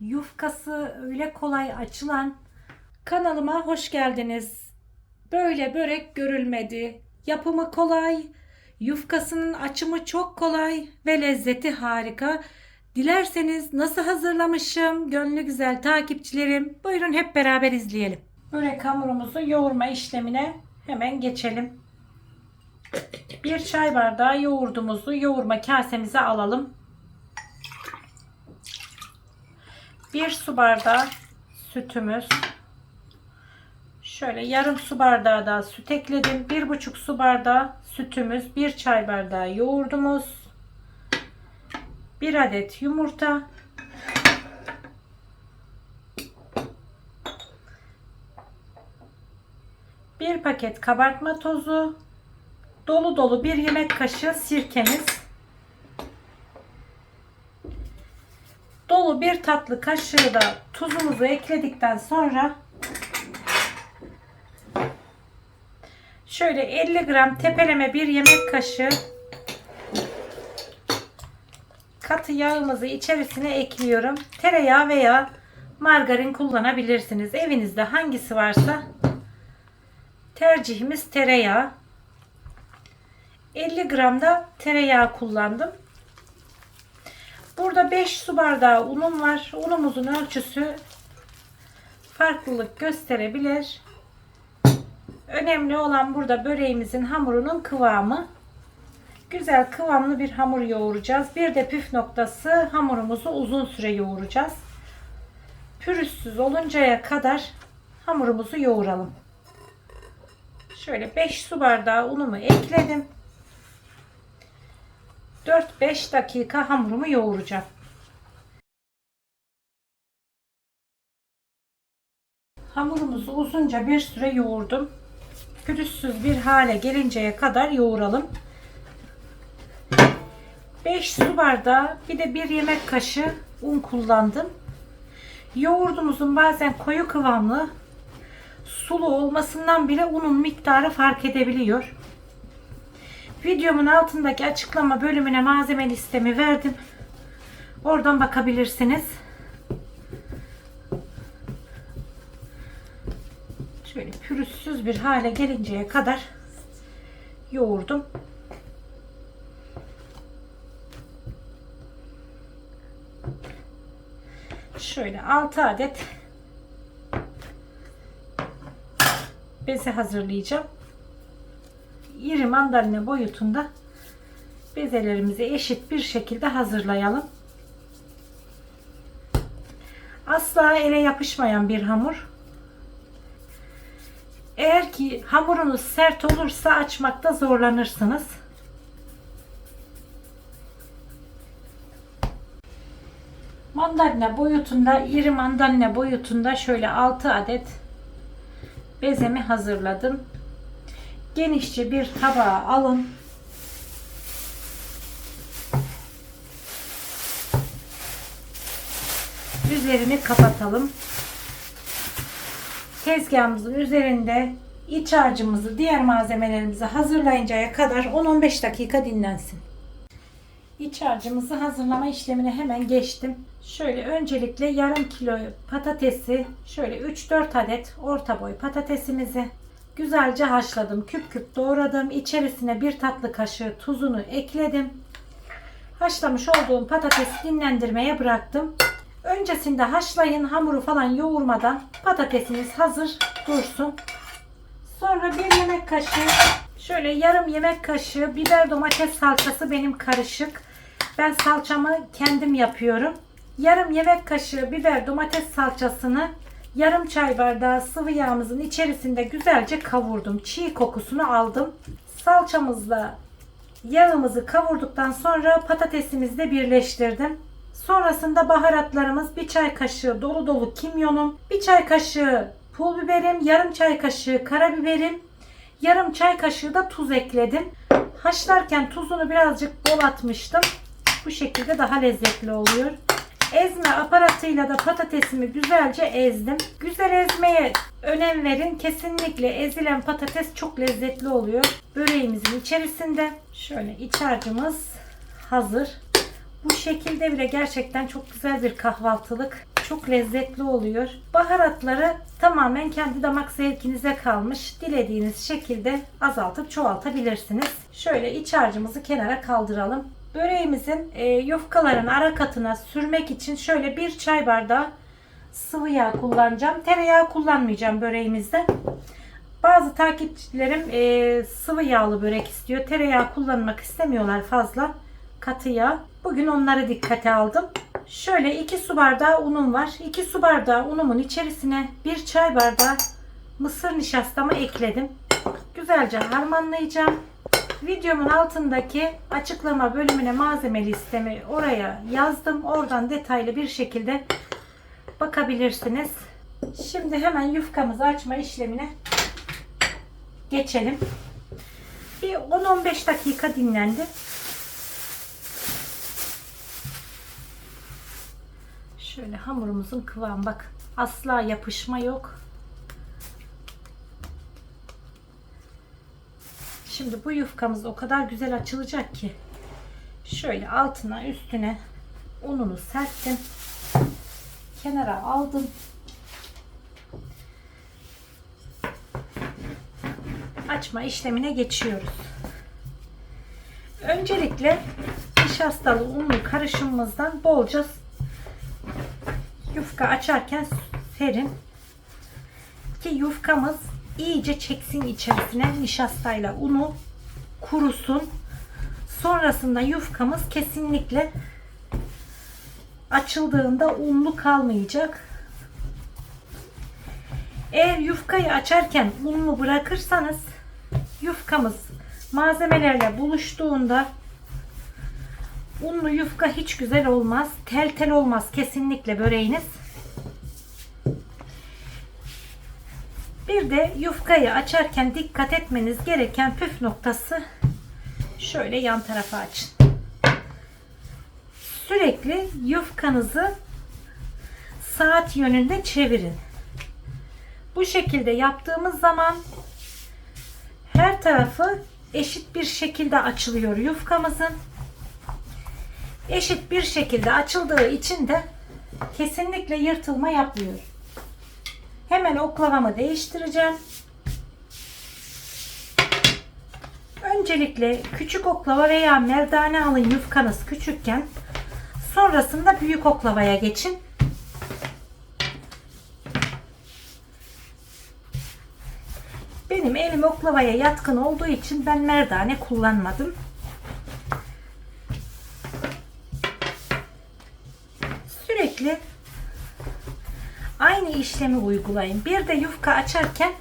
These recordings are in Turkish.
Yufkası öyle kolay açılan kanalıma hoş geldiniz. Böyle börek görülmedi. Yapımı kolay, yufkasının açımı çok kolay ve lezzeti harika. Dilerseniz nasıl hazırlamışım gönlü güzel takipçilerim. Buyurun hep beraber izleyelim. Börek hamurumuzu yoğurma işlemine hemen geçelim. Bir çay bardağı yoğurdumuzu yoğurma kasemize alalım. Bir su bardağı sütümüz. Şöyle yarım su bardağı daha süt ekledim. Bir buçuk su bardağı sütümüz. Bir çay bardağı yoğurdumuz. Bir adet yumurta. Bir paket kabartma tozu. Dolu dolu bir yemek kaşığı sirkemiz. Dolu bir tatlı kaşığı da tuzumuzu ekledikten sonra şöyle 50 gram tepeleme bir yemek kaşığı katı yağımızı içerisine ekliyorum. Tereyağı veya margarin kullanabilirsiniz. Evinizde hangisi varsa tercihimiz tereyağı. 50 gram da tereyağı kullandım. Burada 5 su bardağı unum var. Unumuzun ölçüsü farklılık gösterebilir. Önemli olan burada böreğimizin hamurunun kıvamı. Güzel kıvamlı bir hamur yoğuracağız. Bir de püf noktası hamurumuzu uzun süre yoğuracağız. Pürüzsüz oluncaya kadar hamurumuzu yoğuralım. Şöyle 5 su bardağı unumu ekledim. 4-5 dakika hamurumu yoğuracağım. Hamurumuzu uzunca bir süre yoğurdum. Pürüzsüz bir hale gelinceye kadar yoğuralım. 5 su bardağı bir de bir yemek kaşığı un kullandım. Yoğurdumuzun bazen koyu kıvamlı sulu olmasından bile unun miktarı fark edebiliyor. Videomun altındaki açıklama bölümüne malzeme listemi verdim. Oradan bakabilirsiniz. Şöyle pürüzsüz bir hale gelinceye kadar yoğurdum. Şöyle 6 adet beze hazırlayacağım. İri mandalina boyutunda bezelerimizi eşit bir şekilde hazırlayalım. Asla ele yapışmayan bir hamur. Eğer ki hamurunuz sert olursa açmakta zorlanırsınız. Mandalina boyutunda, iri mandalina boyutunda şöyle 6 adet bezemi hazırladım. Genişçe bir tabağa alın. Üzerini kapatalım. Tezgahımızın üzerinde iç harcımızı, diğer malzemelerimizi hazırlayıncaya kadar 10-15 dakika dinlensin. İç harcımızı hazırlama işlemine hemen geçtim. Şöyle öncelikle yarım kilo patatesi, şöyle 3-4 adet orta boy patatesimizi güzelce haşladım. Küp küp doğradım. İçerisine bir tatlı kaşığı tuzunu ekledim. Haşlamış olduğum patatesi dinlendirmeye bıraktım. Öncesinde haşlayın hamuru falan yoğurmadan patatesiniz hazır dursun. Sonra bir yemek kaşığı şöyle yarım yemek kaşığı biber domates salçası benim karışık. Ben salçamı kendim yapıyorum. Yarım yemek kaşığı biber domates salçasını yarım çay bardağı sıvı yağımızın içerisinde güzelce kavurdum. Çiğ kokusunu aldım. Salçamızla yağımızı kavurduktan sonra patatesimizle birleştirdim. Sonrasında baharatlarımız bir çay kaşığı dolu dolu kimyonum, bir çay kaşığı pul biberim, yarım çay kaşığı karabiberim, yarım çay kaşığı da tuz ekledim. Haşlarken tuzunu birazcık bol atmıştım. Bu şekilde daha lezzetli oluyor. Ezme aparatıyla da patatesimi güzelce ezdim. Güzel ezmeye önem verin. Kesinlikle ezilen patates çok lezzetli oluyor. Böreğimizin içerisinde şöyle iç harcımız hazır. Bu şekilde bile gerçekten çok güzel bir kahvaltılık. Çok lezzetli oluyor. Baharatları tamamen kendi damak zevkinize kalmış. Dilediğiniz şekilde azaltıp çoğaltabilirsiniz. Şöyle iç harcımızı kenara kaldıralım. Böreğimizin e, yufkaların ara katına sürmek için şöyle bir çay bardağı sıvı yağ kullanacağım. Tereyağı kullanmayacağım böreğimizde. Bazı takipçilerim e, sıvı yağlı börek istiyor. Tereyağı kullanmak istemiyorlar fazla. Katı yağ. Bugün onları dikkate aldım. Şöyle 2 su bardağı unum var. 2 su bardağı unumun içerisine 1 çay bardağı mısır nişastamı ekledim. Güzelce harmanlayacağım. Videomun altındaki açıklama bölümüne malzeme listemi oraya yazdım. Oradan detaylı bir şekilde bakabilirsiniz. Şimdi hemen yufkamızı açma işlemine geçelim. Bir 10-15 dakika dinlendi. Şöyle hamurumuzun kıvamı bak. Asla yapışma yok. Şimdi bu yufkamız o kadar güzel açılacak ki. Şöyle altına üstüne ununu serptim. Kenara aldım. Açma işlemine geçiyoruz. Öncelikle nişastalı unlu karışımımızdan bolca yufka açarken serin ki yufkamız iyice çeksin içerisine nişastayla unu kurusun. Sonrasında yufkamız kesinlikle açıldığında unlu kalmayacak. Eğer yufkayı açarken unlu bırakırsanız yufkamız malzemelerle buluştuğunda unlu yufka hiç güzel olmaz. Tel tel olmaz kesinlikle böreğiniz. Bir de yufkayı açarken dikkat etmeniz gereken püf noktası şöyle yan tarafa açın. Sürekli yufkanızı saat yönünde çevirin. Bu şekilde yaptığımız zaman her tarafı eşit bir şekilde açılıyor yufkamızın. Eşit bir şekilde açıldığı için de kesinlikle yırtılma yapmıyor. Hemen oklavamı değiştireceğim. Öncelikle küçük oklava veya merdane alın yufkanız küçükken. Sonrasında büyük oklavaya geçin. Benim elim oklavaya yatkın olduğu için ben merdane kullanmadım. Sürekli aynı işlemi uygulayın. Bir de yufka açarken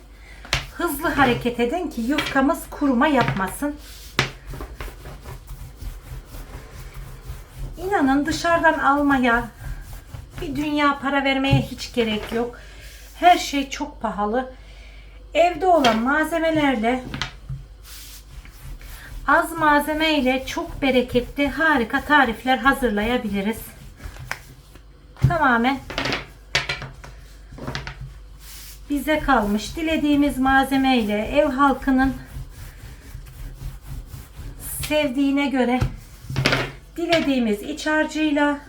hızlı hareket edin ki yufkamız kuruma yapmasın. İnanın dışarıdan almaya bir dünya para vermeye hiç gerek yok. Her şey çok pahalı. Evde olan malzemelerle az malzeme ile çok bereketli harika tarifler hazırlayabiliriz. Tamamen bize kalmış. Dilediğimiz malzeme ile ev halkının sevdiğine göre dilediğimiz iç harcıyla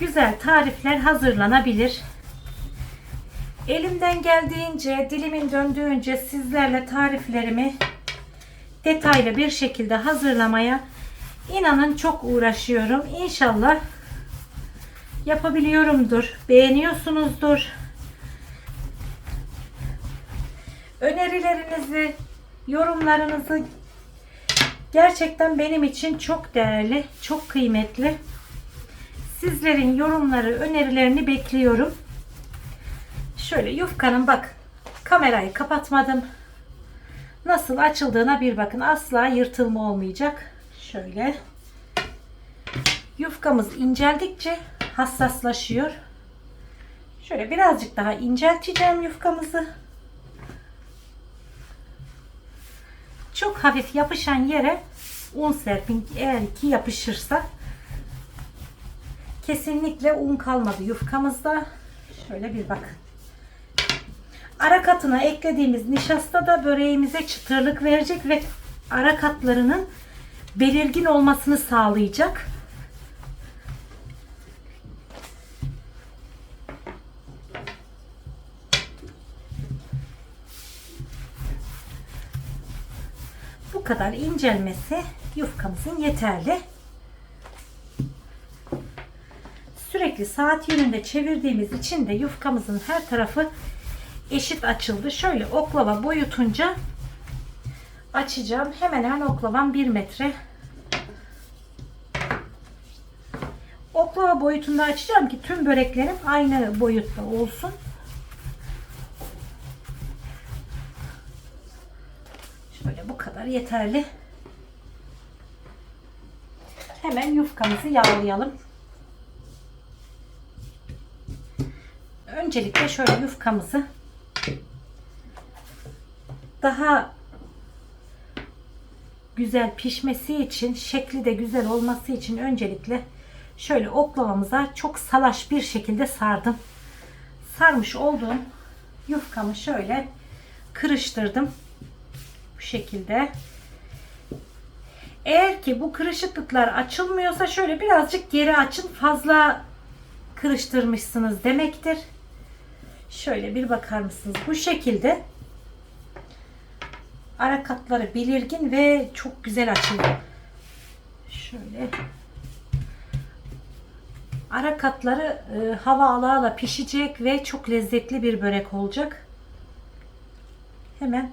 güzel tarifler hazırlanabilir. Elimden geldiğince, dilimin döndüğünce sizlerle tariflerimi detaylı bir şekilde hazırlamaya inanın çok uğraşıyorum. İnşallah yapabiliyorumdur. Beğeniyorsunuzdur. Önerilerinizi, yorumlarınızı gerçekten benim için çok değerli, çok kıymetli. Sizlerin yorumları, önerilerini bekliyorum. Şöyle yufkanın bak kamerayı kapatmadım. Nasıl açıldığına bir bakın. Asla yırtılma olmayacak. Şöyle. Yufkamız inceldikçe hassaslaşıyor. Şöyle birazcık daha incelteceğim yufkamızı. Çok hafif yapışan yere un serpin. Eğer ki yapışırsa kesinlikle un kalmadı yufkamızda. Şöyle bir bakın. Ara katına eklediğimiz nişasta da böreğimize çıtırlık verecek ve ara katlarının belirgin olmasını sağlayacak. Bu kadar incelmesi yufkamızın yeterli. Sürekli saat yönünde çevirdiğimiz için de yufkamızın her tarafı eşit açıldı. Şöyle oklava boyutunca açacağım. Hemen hemen oklavam 1 metre. Oklava boyutunda açacağım ki tüm böreklerim aynı boyutta olsun. Şöyle bu kadar yeterli. Hemen yufkamızı yağlayalım. Öncelikle şöyle yufkamızı daha güzel pişmesi için, şekli de güzel olması için öncelikle şöyle oklavamıza çok salaş bir şekilde sardım. Sarmış olduğum yufkamı şöyle kırıştırdım. Şekilde. Eğer ki bu kırışıklıklar açılmıyorsa şöyle birazcık geri açın. Fazla kırıştırmışsınız demektir. Şöyle bir bakar mısınız? Bu şekilde ara katları belirgin ve çok güzel açıldı. Şöyle ara katları e, hava ala ala pişecek ve çok lezzetli bir börek olacak. Hemen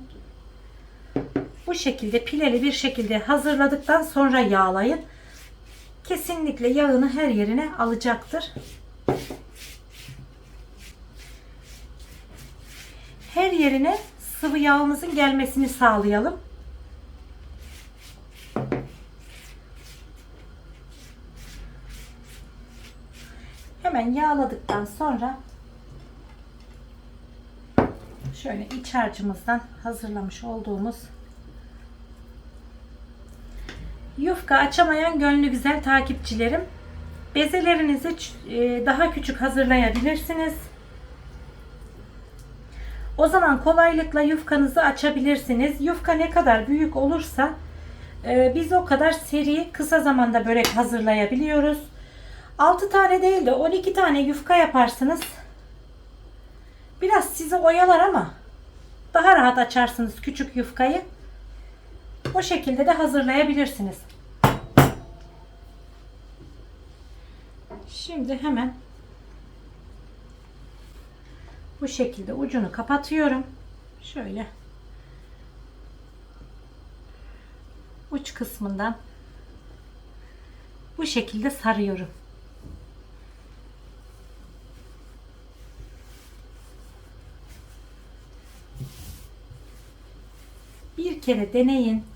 bu şekilde pileli bir şekilde hazırladıktan sonra yağlayın. Kesinlikle yağını her yerine alacaktır. Her yerine sıvı yağımızın gelmesini sağlayalım. Hemen yağladıktan sonra şöyle iç harcımızdan hazırlamış olduğumuz yufka açamayan gönlü güzel takipçilerim bezelerinizi e, daha küçük hazırlayabilirsiniz. O zaman kolaylıkla yufkanızı açabilirsiniz. Yufka ne kadar büyük olursa e, biz o kadar seri kısa zamanda börek hazırlayabiliyoruz. 6 tane değil de 12 tane yufka yaparsınız. Biraz sizi oyalar ama daha rahat açarsınız küçük yufkayı. O şekilde de hazırlayabilirsiniz. Şimdi hemen bu şekilde ucunu kapatıyorum. Şöyle uç kısmından bu şekilde sarıyorum. Bir kere deneyin.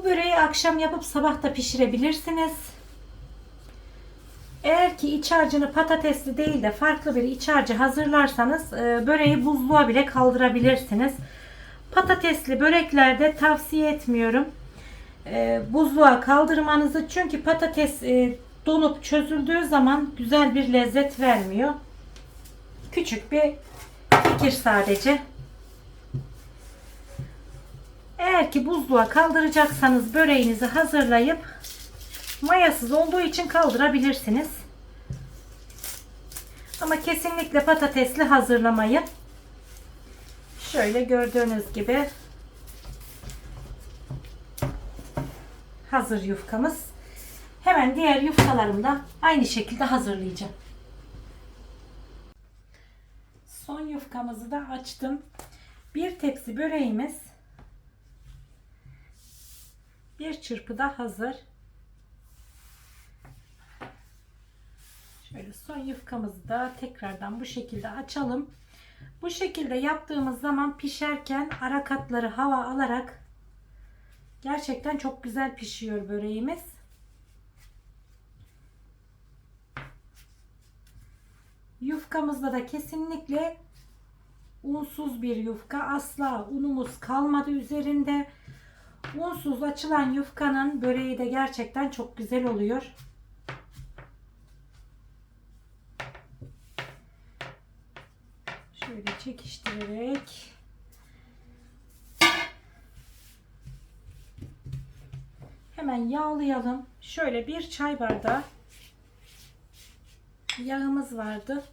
Bu böreği akşam yapıp sabah da pişirebilirsiniz. Eğer ki iç harcını patatesli değil de farklı bir iç harcı hazırlarsanız e, böreği buzluğa bile kaldırabilirsiniz. Patatesli böreklerde tavsiye etmiyorum. E, buzluğa kaldırmanızı çünkü patates e, donup çözüldüğü zaman güzel bir lezzet vermiyor. Küçük bir fikir sadece. Eğer ki buzluğa kaldıracaksanız böreğinizi hazırlayıp mayasız olduğu için kaldırabilirsiniz. Ama kesinlikle patatesli hazırlamayın. Şöyle gördüğünüz gibi hazır yufkamız. Hemen diğer yufkalarımı da aynı şekilde hazırlayacağım. Son yufkamızı da açtım. Bir tepsi böreğimiz bir çırpıda hazır. Şöyle son yufkamızı da tekrardan bu şekilde açalım. Bu şekilde yaptığımız zaman pişerken ara katları hava alarak gerçekten çok güzel pişiyor böreğimiz. Yufkamızda da kesinlikle unsuz bir yufka. Asla unumuz kalmadı üzerinde. Unsuz açılan yufkanın böreği de gerçekten çok güzel oluyor. Şöyle çekiştirerek hemen yağlayalım. Şöyle bir çay bardağı yağımız vardı.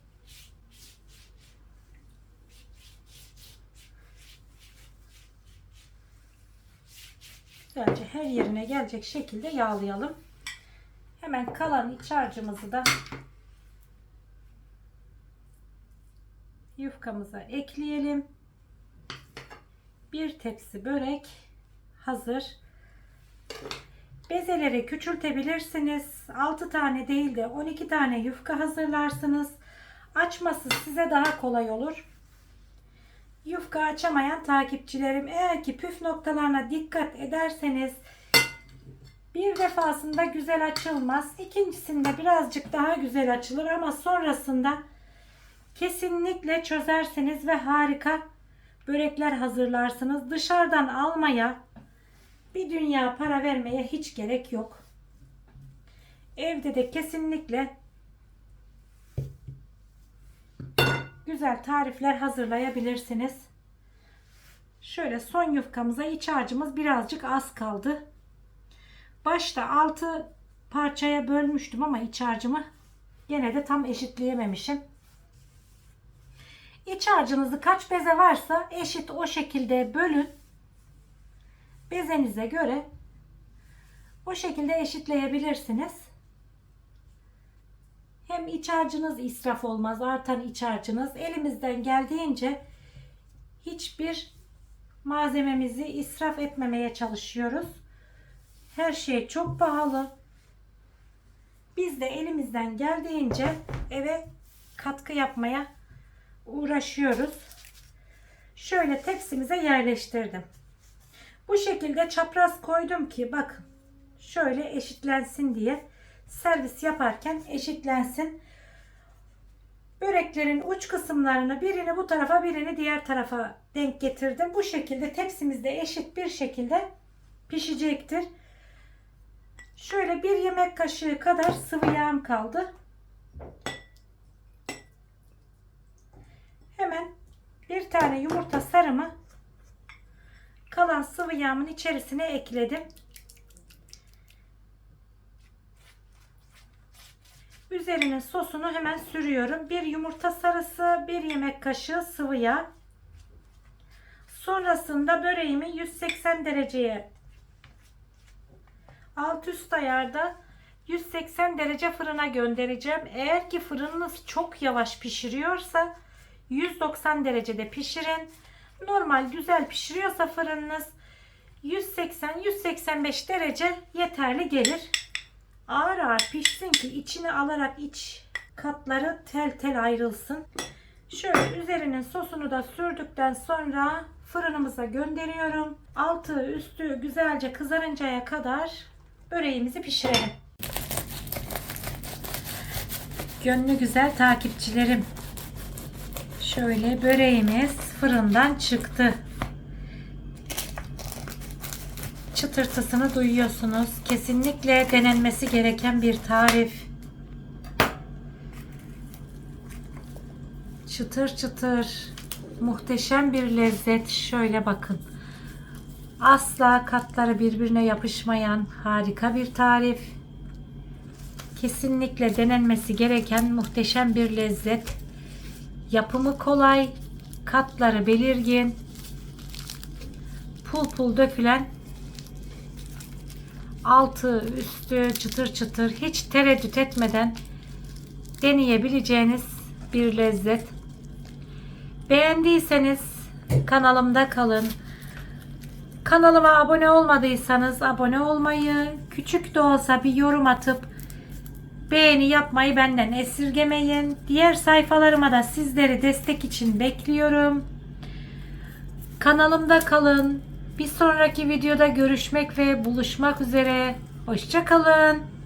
Güzelce her yerine gelecek şekilde yağlayalım. Hemen kalan iç harcımızı da yufkamıza ekleyelim. Bir tepsi börek hazır. Bezeleri küçültebilirsiniz. 6 tane değil de 12 tane yufka hazırlarsınız. Açması size daha kolay olur. Yufka açamayan takipçilerim eğer ki püf noktalarına dikkat ederseniz bir defasında güzel açılmaz. İkincisinde birazcık daha güzel açılır ama sonrasında kesinlikle çözersiniz ve harika börekler hazırlarsınız. Dışarıdan almaya bir dünya para vermeye hiç gerek yok. Evde de kesinlikle güzel tarifler hazırlayabilirsiniz. Şöyle son yufkamıza iç harcımız birazcık az kaldı. Başta 6 parçaya bölmüştüm ama iç harcımı gene de tam eşitleyememişim. İç harcınızı kaç beze varsa eşit o şekilde bölün. Bezenize göre o şekilde eşitleyebilirsiniz. Hem iç harcınız israf olmaz, artan iç harcınız. Elimizden geldiğince hiçbir malzememizi israf etmemeye çalışıyoruz. Her şey çok pahalı. Biz de elimizden geldiğince eve katkı yapmaya uğraşıyoruz. Şöyle tepsimize yerleştirdim. Bu şekilde çapraz koydum ki bakın şöyle eşitlensin diye servis yaparken eşitlensin. Böreklerin uç kısımlarını birini bu tarafa birini diğer tarafa denk getirdim. Bu şekilde tepsimizde eşit bir şekilde pişecektir. Şöyle bir yemek kaşığı kadar sıvı yağım kaldı. Hemen bir tane yumurta sarımı kalan sıvı yağımın içerisine ekledim. Üzerine sosunu hemen sürüyorum. Bir yumurta sarısı, bir yemek kaşığı sıvı yağ. Sonrasında böreğimi 180 dereceye alt üst ayarda 180 derece fırına göndereceğim. Eğer ki fırınınız çok yavaş pişiriyorsa 190 derecede pişirin. Normal güzel pişiriyorsa fırınınız 180-185 derece yeterli gelir. Ağır ağır pişsin ki içine alarak iç katları tel tel ayrılsın. Şöyle üzerinin sosunu da sürdükten sonra fırınımıza gönderiyorum. Altı üstü güzelce kızarıncaya kadar böreğimizi pişirelim. Gönlü güzel takipçilerim. Şöyle böreğimiz fırından çıktı. Çıtırtısını duyuyorsunuz. Kesinlikle denenmesi gereken bir tarif. Çıtır çıtır. Muhteşem bir lezzet. Şöyle bakın. Asla katları birbirine yapışmayan harika bir tarif. Kesinlikle denenmesi gereken muhteşem bir lezzet. Yapımı kolay, katları belirgin, pul pul dökülen, altı üstü çıtır çıtır hiç tereddüt etmeden deneyebileceğiniz bir lezzet. Beğendiyseniz kanalımda kalın. Kanalıma abone olmadıysanız abone olmayı, küçük de olsa bir yorum atıp Beğeni yapmayı benden esirgemeyin. Diğer sayfalarıma da sizleri destek için bekliyorum. Kanalımda kalın. Bir sonraki videoda görüşmek ve buluşmak üzere. Hoşçakalın.